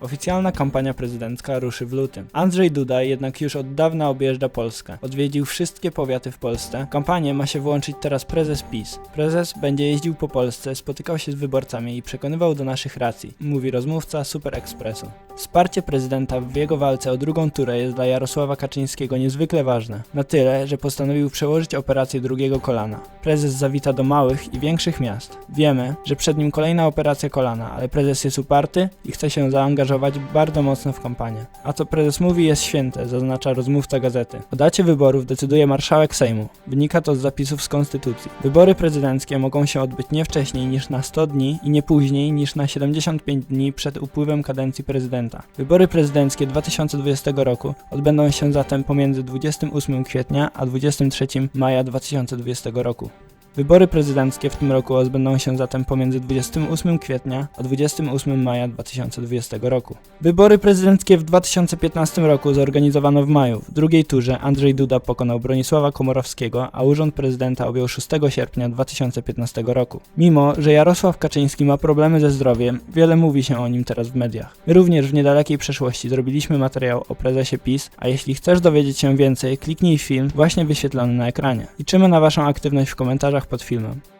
Oficjalna kampania prezydencka ruszy w lutym. Andrzej Duda jednak już od dawna objeżdża Polskę. Odwiedził wszystkie powiaty w Polsce. Kampanię ma się włączyć teraz prezes PiS. Prezes będzie jeździł po Polsce, spotykał się z wyborcami i przekonywał do naszych racji, mówi rozmówca Super Expressu. Wsparcie prezydenta w jego walce o drugą turę jest dla Jarosława Kaczyńskiego niezwykle ważne. Na tyle, że postanowił przełożyć operację drugiego kolana. Prezes zawita do małych i większych miast. Wiemy, że przed nim kolejna operacja kolana, ale prezes jest uparty i chce się zaangażować bardzo mocno w kampanię. A co prezes mówi jest święte, zaznacza rozmówca gazety. O dacie wyborów decyduje marszałek Sejmu. Wynika to z zapisów z konstytucji. Wybory prezydenckie mogą się odbyć nie wcześniej niż na 100 dni i nie później niż na 75 dni przed upływem kadencji prezydenta. Wybory prezydenckie 2020 roku odbędą się zatem pomiędzy 28 kwietnia a 23 maja 2020 roku. Wybory prezydenckie w tym roku odbędą się zatem pomiędzy 28 kwietnia a 28 maja 2020 roku. Wybory prezydenckie w 2015 roku zorganizowano w maju. W drugiej turze Andrzej Duda pokonał Bronisława Komorowskiego, a urząd prezydenta objął 6 sierpnia 2015 roku. Mimo, że Jarosław Kaczyński ma problemy ze zdrowiem, wiele mówi się o nim teraz w mediach. My również w niedalekiej przeszłości zrobiliśmy materiał o prezesie PiS, a jeśli chcesz dowiedzieć się więcej, kliknij film właśnie wyświetlony na ekranie. Liczymy na Waszą aktywność w komentarzach pod filmem.